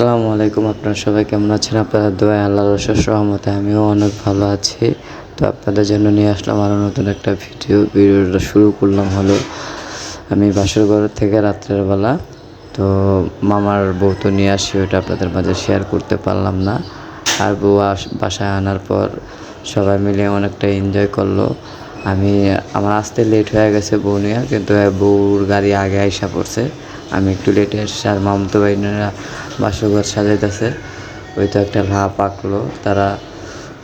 আসসালামু আলাইকুম, আপনারা সবাই কেমন আছেন? আপনাদের দোয়া আল্লাহর রসের সহমতে আমিও অনেক ভালো আছি। তো আপনাদের জন্য নিয়ে আসলাম আরও নতুন একটা ভিডিও। ভিডিওটা শুরু করলাম হলো, আমি বাসর ঘর থেকে রাত্রের বেলা। তো মামার বউ তো নিয়ে আসি ওটা আপনাদের মাঝে শেয়ার করতে পারলাম না। আর বউ বাসায় আনার পর সবাই মিলে অনেকটা এনজয় করল। আমি, আমার আসতে লেট হয়ে গেছে বউ নিয়ে, কিন্তু বউর গাড়ি আগে আইসা পড়ছে। আমি একটু লেটে এসেছি আর মামতো বাইনেরা বাসঘর সাজাইতেছে। ওই তো একটা ভাব আঁকলো, তারা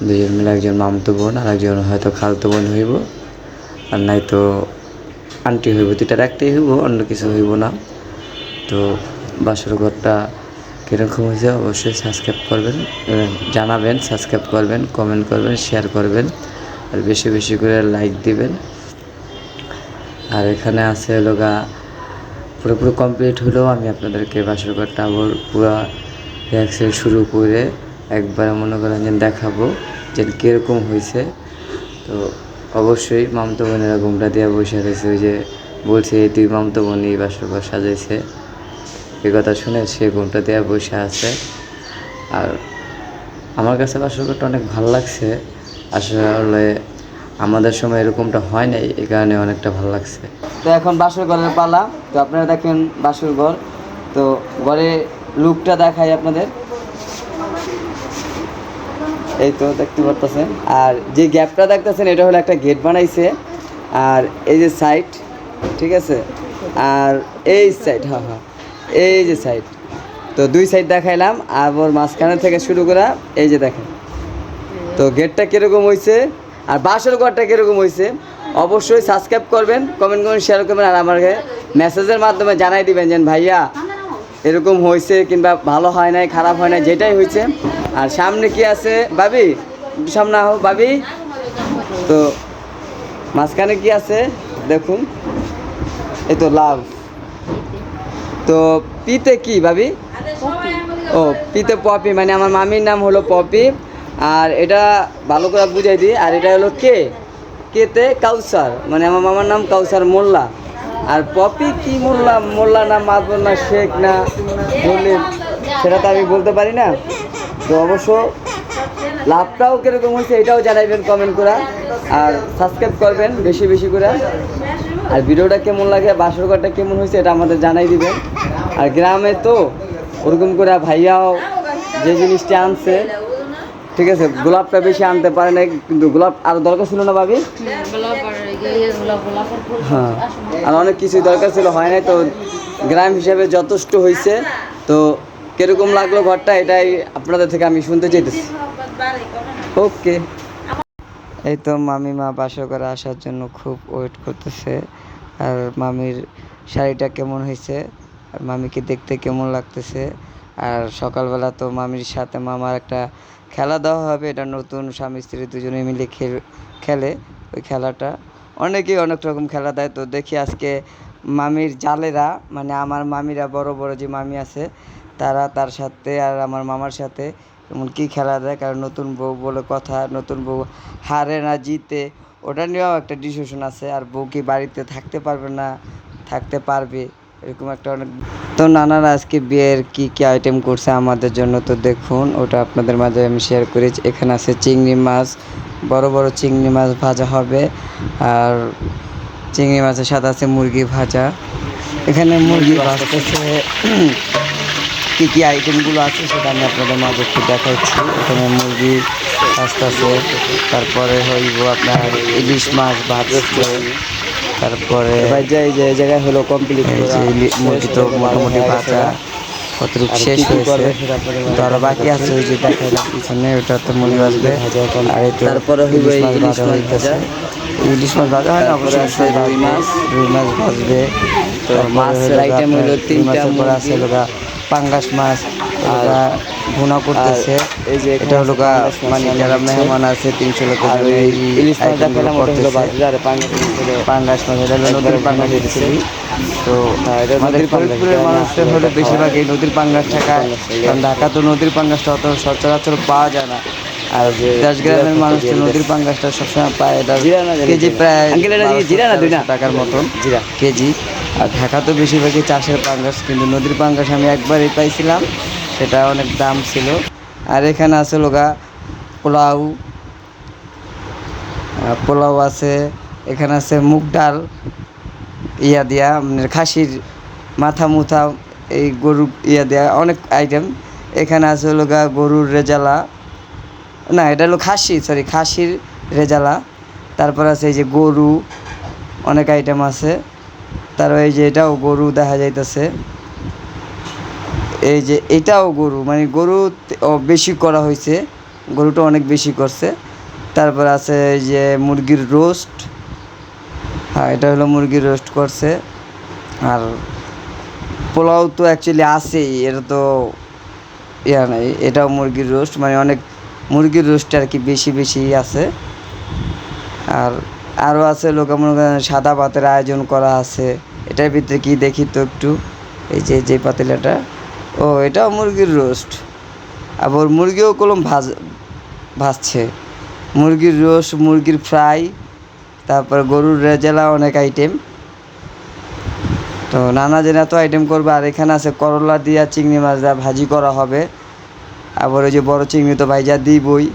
দুজন মিলে একজন মামতো বোন আর একজন হয়তো খালতো বোন হইব। আর নাই তো আন্টি হইব দুইটার একটাই হইব, অন্য কিছু হইব না। তো বাসর ঘরটা কীরকম হয়েছে অবশ্যই সাবস্ক্রাইব করবেন জানাবেন সাবস্ক্রাইব করবেন কমেন্ট করবেন শেয়ার করবেন, আর বেশি বেশি করে লাইক দিবেন। আর এখানে আছে লোগা পুরোপুরি কমপ্লিট হলেও আমি আপনাদেরকে বাসর ঘরটা আবার পুরো রিয়াকশন শুরু করে একবার মনে করেন যে দেখাবো যে কীরকম হয়েছে। তো অবশ্যই মামতো বোনেরা ঘুমটা দিয়ে বসে রয়েছে, ওই যে বলছে এই দুই মামতো বোনই বাসর ঘর সাজাইছে। এ কথা শুনে সে ঘুমটা দিয়ে বসে আছে। আর আমার কাছে বাসর ঘরটা অনেক ভালো লাগছে। আসলে আমাদের সময় এরকমটা হয় নাই এই কারণে অনেকটা ভালো লাগছে। তো এখন বাসর ঘরের পালা, তো আপনারা দেখেন বাসর ঘর। তো ঘরে লুকটা দেখাই আপনাদের। এই তো দেখতে পারতেছেন। আর যে গ্যাপটা দেখতেছেন, এটা হলো একটা গেট বানাইছে। আর এই যে সাইড, ঠিক আছে? আর এই সাইড হ্যাঁ হ্যাঁ এই যে সাইড। তো দুই সাইড দেখাইলাম, আবার মাঝখানে থেকে শুরু করা এই যে দেখেন। তো গেটটা কীরকম হয়েছে আর বাসর ঘরটা কীরকম হয়েছে অবশ্যই সাবস্ক্রাইব করবেন কমেন্ট করবেন শেয়ার করবেন আর আমাকে মেসেজের মাধ্যমে জানাই দিবেন যে ভাইয়া এরকম হয়েছে কিংবা ভালো হয় নাই খারাপ হয় নাই যেটাই হয়েছে আর সামনে কি আছে? ভাবি সামনে আহো ভাবি। তো মাঝখানে কি আছে? দেখুন। এই তো লাভ। তো পিতে কি ভাবি? ও পিতে পপি মানে আমার মামির নাম হলো পপি। আর এটা ভালো করে বুঝাই দিই, আর এটা হলো কে? কেতে কাউসার মানে আমার মামার নাম কাউসার মোল্লা। আর পপি কি মোল্লা? মোল্লা না মাদবর না শেখ না দলিল সেটা তো আমি বলতে পারি না। তো অবশ্য লাভটাও কীরকম হয়েছে এটাও জানাইবেন কমেন্ট করা, আর সাবস্ক্রাইব করবেন বেশি বেশি করে। আর ভিডিওটা কেমন লাগে বাসর ঘরটা কেমন হয়েছে এটা আমাদের জানাই দিবেন। আর গ্রামে তো ওরকম করে ভাইয়াও যে জিনিসটা আনছে ঠিক আছে, গোলাপটা বেশি আনতে পারে না কিন্তু গোলাপ আরও দরকার ছিল না ভাবি? হ্যাঁ আর অনেক কিছুই দরকার ছিল, হয় নাই তো, গ্রাম হিসাবে যথেষ্ট হয়েছে তো কীরকম লাগল ঘরটা এটাই আপনাদের থেকে আমি শুনতে চাইতেছি। ওকে। এই তো মামি মা বাসা করে আসার জন্য খুব ওয়েট করতেছে, আর মামির শাড়িটা কেমন হয়েছে আর মামিকে দেখতে কেমন লাগতেছে, আর সকালবেলা তো মামির সাথে মামার একটা খেলা দেওয়া হবে, এটা নতুন স্বামী, স্ত্রী দুজনে মিলে খেল- ওই খেলাটা। অনেকেই অনেক রকম খেলা দেয়। তো দেখি আজকে মামির জালেরা মানে আমার মামিরা, বড় বড় যে মামি আছে, তারা তার সাথে আর আমার মামার সাথে এমন কি খেলা দেয়, কারণ নতুন বউ বলে কথা, নতুন বউ হারে না জিতে, ওটা নিয়েও একটা ডিসিশন আছে। আর বউ কি বাড়িতে থাকতে পারবে না, থাকতে পারবে? এরকম একটা অনেক তো নানারা আজকে বিয়ের কি কি আইটেম করছে আমাদের জন্য তো দেখুন, ওটা আপনাদের মাঝে আমি শেয়ার করেছি এখানে আছে চিংড়ি মাছ, বড় বড় চিংড়ি মাছ ভাজা হবে, আর চিংড়ি মাছের সাথে আছে মুরগি ভাজা। এখানে মুরগি ভাজতেছে, কী কী আইটেমগুলো আছে সেটা আমি আপনাদের মাঝে একটু দেখাচ্ছি। এখানে মুরগি ভাজতেছে, তারপরে হইব আপনার ইলিশ মাছ ভাজছে তারপরে এই যে জায়গায় হলো কমপ্লিট মুরগি তো মোটামুটি ভাজা কতটুকু শেষ হয়েছে? তো আরও বাকি আছে ওই যে দেখাইলাম পিছনে ওটা তো মুরগি ভাজবে আর এই তারপরে হইব ইলিশ মাছ ভাজা। ইলিশ মাছ ভাজা হয় না অবশ্যই রুই মাছ। রুই মাছ ভাজবে। তো মাছের আইটেম হলো তিনটা পরে আছে লোকা পাঙ্গাস মাছ ওরা ভুনা করতেছে। এই যে এটা হলো গা মানে যারা মেহমান আছে তিনশো লোকের জন্য এই ইলিশ মাছ দেখালাম ওটা হলো বাজারে পাঙ্গাস মাছ এটা হলো নদীর পাঙ্গাস দিতেছি তো আমাদের ফরিদপুরের মানুষের হলো বেশিরভাগ এই নদীর পাঙ্গাস টাকা কারণ ঢাকা তো নদীর পাঙ্গাসটা অত সচরাচর পাওয়া যায় না। আর দেশ গ্রামের মানুষ নদীর পাঙ্গাসটা সবসময় পায় এটা কেজি প্রায় টাকার মতন কেজি। আর ঢাকা তো বেশিরভাগই চাষের পাঙ্গাস কিন্তু নদীর পাঙ্গাস আমি একবারই পাইছিলাম। সেটা অনেক দাম ছিল। আর এখানে আছে লোগা, পোলাও পোলাও আছে, এখানে আছে মুগ ডাল, ইয়া দিয়া মানে খাসির মাথা মুথা, এই গরু ইয়া দেয়া, অনেক আইটেম এখানে আছে হলো গা গরুর রেজালা। না, এটা হলো খাসি সরি খাসির রেজালা। তারপর আছে এই যে গরু, অনেক আইটেম আছে। তারপর এই যে এটাও গরু দেখা যাইতেছে। এই যে এটাও গরু মানে গরু বেশি করা হয়েছে, গরুটা অনেক বেশি করছে। তারপর আছে এই যে মুরগির রোস্ট। হ্যাঁ এটা হলো মুরগির রোস্ট করছে। আর পোলাও তো অ্যাকচুয়ালি আছেই এটা তো ইয়া নাই, এটাও মুরগির রোস্ট মানে অনেক মুরগির রোস্ট আর কি বেশি বেশি আছে। আর আরও আছে লোক করেন সাদা পাতের আয়োজন করা আছে। এটার ভিতরে কি দেখি তো একটু, এই যে যে পাতিলাটা। ও, এটাও মুরগির রোস্ট। আবার মুরগিও কলম ভাজ, ভাজছে। মুরগির রোস্ট, মুরগির ফ্রাই, তারপর গরুর রেজালা অনেক আইটেম। তো নানা জেনে এত আইটেম করবে, আর এখানে আছে করলা দিয়া চিংড়ি মাছ দেওয়া ভাজি করা হবে। আবার ওই যে বড় চিংড়ি তো ভাইজা দিবই।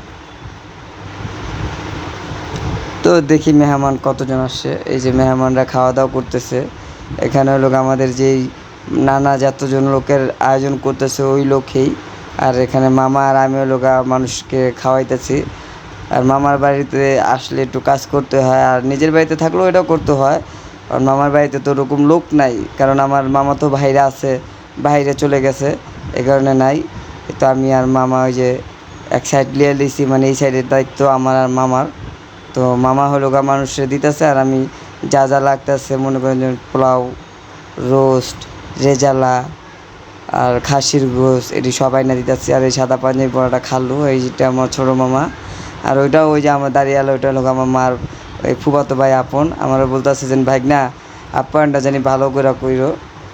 তো দেখি মেহমান কতজন আসছে। এই যে মেহমানরা খাওয়া দাওয়া করতেছে। এখানে হলো আমাদের যেই নানা যতজন লোকের আয়োজন করতেছে ওই লোকেই। আর এখানে মামা আর আমি হলো গিয়ে মানুষকে খাওয়াইতেছি। আর মামার বাড়িতে আসলে একটু কাজ করতে হয়, আর নিজের বাড়িতে থাকলেও এটাও করতে হয়। আর মামার বাড়িতে তো ওরকম লোক নাই, কারণ আমার মামা তো বাইরে আছে, বাইরে চলে গেছে, এ কারণে নাই। তো আমি আর মামা ওই যে এক সাইড লিয়ে লিছি মানে এই সাইডের দায়িত্ব আমার আর মামার। তো মামা হলো গা মানুষের দিতেছে, আর আমি যা যা লাগতেছে, মনে করেন পোলাও, রোস্ট রেজালা আর খাসির গোস এটি সবাই না দিতেছি। আর এই সাদা পাঞ্জাবি পরাটা খালু এইটা আমার ছোটো মামা। আর ওইটাও ওই যে আমার দাঁড়িয়ে আলো, ওইটা হলো আমার মার, ওই ফুবাতো ভাই আপন। আমারও বলতেছে যে ভাই না আপ্যায়নটা জানি ভালো করে কইরো।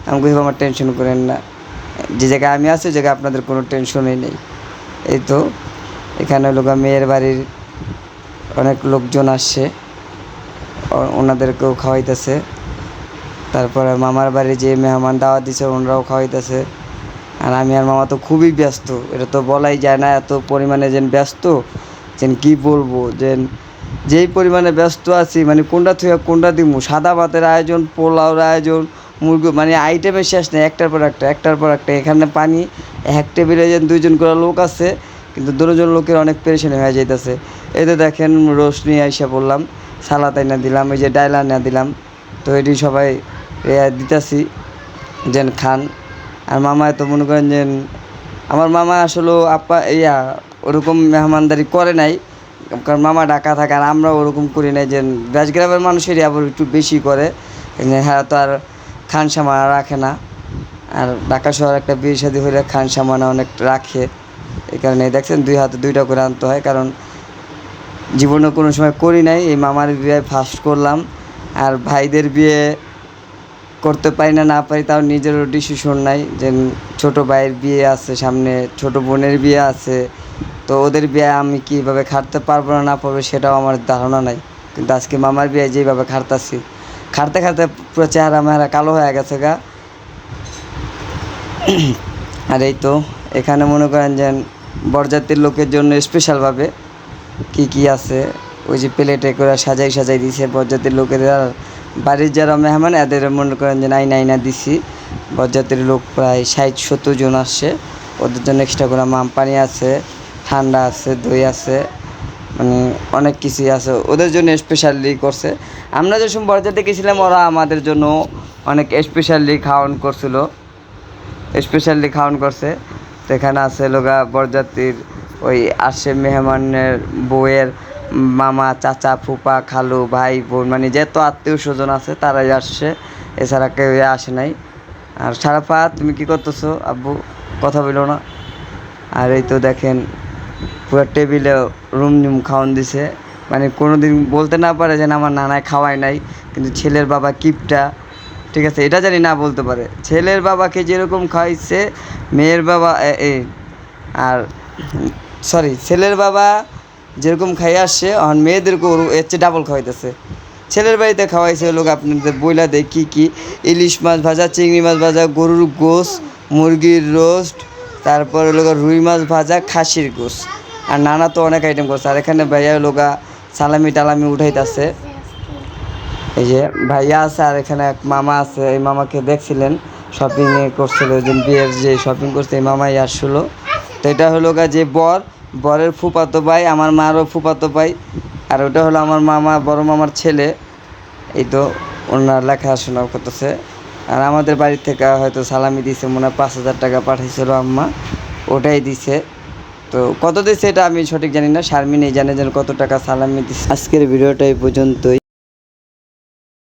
আমি কইব, আমার টেনশন করেন না। যে জায়গায় আমি আছি, ওই জায়গায় আপনাদের কোনো টেনশনই নেই। এই তো, এখানে হলো মেয়ের বাড়ির অনেক লোকজন আসছে। ওনাদেরকেও খাওয়াইতেছে। তারপরে মামার বাড়ি যে মেহমান দাওয়াত দিছে ওনারাও খাওয়াইতেছে। আর আমি আর মামা তো খুবই ব্যস্ত। এটা তো বলাই যায় না, এত পরিমাণে যেন ব্যস্ত, যেন কি বলব, যেন যেই পরিমাণে ব্যস্ত আছি মানে কোনটা থেকে কোনটা দিমু? সাদা ভাতের আয়োজন, পোলাওর আয়োজন, মুরগি মানে আইটেমের শেষ নেই, একটার পর একটা, একটার পর একটা। এখানে পানি, এক টেবিলে যেন দুইজন করে লোক আছে, কিন্তু দুজন লোকের অনেক পেরেশানি হয়ে যাইতেছে। এতে দেখেন রোশ নিয়ে আইসা বললাম, সালাদ আইনা দিলাম, এই যে ডাইলা না দিলাম। তো এটি সবাই দিতেছি, যেন খান। আর মামা তো মনে করেন যে আমার মামা আসলে আপা ইয়া, ওরকম মেহমানদারি করে নাই। কারণ মামা ডাকা থাকে আর আমরা ওরকম করি নাই যে রাজগ্রামের মানুষেরই আবার একটু বেশি করে। হ্যাঁ তো আর খান সামান রাখে না। আর ঢাকা শহর একটা বিয়ে শাদী হলে খান সামান অনেক রাখে। এই কারণে দেখছেন দুই হাতে দুইটা করে আনতে হয়, কারণ জীবনে কোনো সময় করি নাই। এই মামার বিয়ে ফার্স্ট করলাম। আর ভাইদের বিয়ে করতে পারি না না পারি, তাও নিজেরও ডিসিশন নাই যে ছোট ভাইয়ের বিয়ে আছে, সামনে ছোট বোনের বিয়ে আছে, তো ওদের বিয়ে আমি কীভাবে খাটতে পারব না না পারব সেটাও আমার ধারণা নাই। কিন্তু আজকে মামার বিয়ে যেভাবে খাটতাছি, খাটতে খাটতে পুরো চেহারা মেহারা কালো হয়ে গেছে গা। আর এই তো, এখানে মনে করেন যে বরযাত্রীর লোকের জন্য স্পেশালভাবে কি কি আছে, ওই যে প্লেটে করে সাজাই সাজাই দিছে বরযাত্রীর লোকের আর বাড়ির যারা মেহমান, এদের মনে করেন যে নাই নাই না দিছি। বরযাত্রীর লোক প্রায় ষাট, সত্তর জন আসছে। ওদের জন্য এক্সট্রা করে মাম পানি আছে, ঠান্ডা আছে, দই আছে মানে অনেক কিছুই আছে। ওদের জন্য স্পেশালি করছে। আমরা যে সময় বরযাত্রী গেছিলাম, ওরা আমাদের জন্য অনেক স্পেশালি খাওয়ান করছিল। স্পেশালি খাওয়ান করছে। তো এখানে আছে লোগা বরযাত্রীর ওই আসে মেহমানের বউয়ের মামা, চাচা, ফুপা, খালু, ভাই, বোন মানে যত আত্মীয় স্বজন আছে, তারাই আসছে। এছাড়া কেউ আসে নাই। আর সারাপা তুমি কি করতেছো? আব্বু, কথা বলো না। আর এই তো দেখেন, পুরো টেবিলে রুম নিম খাওয়ান দিছে। মানে কোনো দিন বলতে না পারে যে আমার নানায় খাওয়ায় নাই, কিন্তু ছেলের বাবা কিপটা। ঠিক আছে, এটা জানি না বলতে পারে। ছেলের বাবাকে যেরকম খাওয়াইছে, মেয়ের বাবা এ, আর, সরি, ছেলের বাবা যেরকম খাই আসছে আর মেয়েদেরকেও এর চেয়ে ডাবল খাওয়াইতেছে। ছেলের বাড়িতে খাওয়াইছে লোক আপনাদের বইলা দেয় কী কী? ইলিশ মাছ ভাজা, চিংড়ি মাছ ভাজা, গরুর গোস মুরগির রোস্ট, তারপর গিয়ে রুই মাছ ভাজা, খাসির গোস আর নানা তো অনেক আইটেম করছে। আর এখানে ভাইয়া গা সালামি টালামি উঠাইতেছে। এই যে ভাইয়া আছে আর এখানে এক মামা আছে। এই মামাকে দেখছিলেন শপিংয়ে করছিল। দিন বিয়ের যে শপিং করছে, এই মামাই আসছিল। তো এটা হলো গা যে বর বরের ফুপাতো ভাই, আমার মারও ফুপাতো ভাই, আর ওটা হলো আমার মামা, বড় মামার ছেলে। এই তো ওনার লেখাশোনা করতেছে। আর আমাদের বাড়ির থেকে হয়তো সালামি দিছে, মনে হয় পাঁচ হাজার টাকা পাঠিয়েছিল আম্মা। ওটাই দিছে। তো কত দিছে এটা আমি সঠিক জানি না, শারমিন এই জানে যেন কত টাকা সালামি দিছে। আজকের ভিডিওটা এই পর্যন্তই।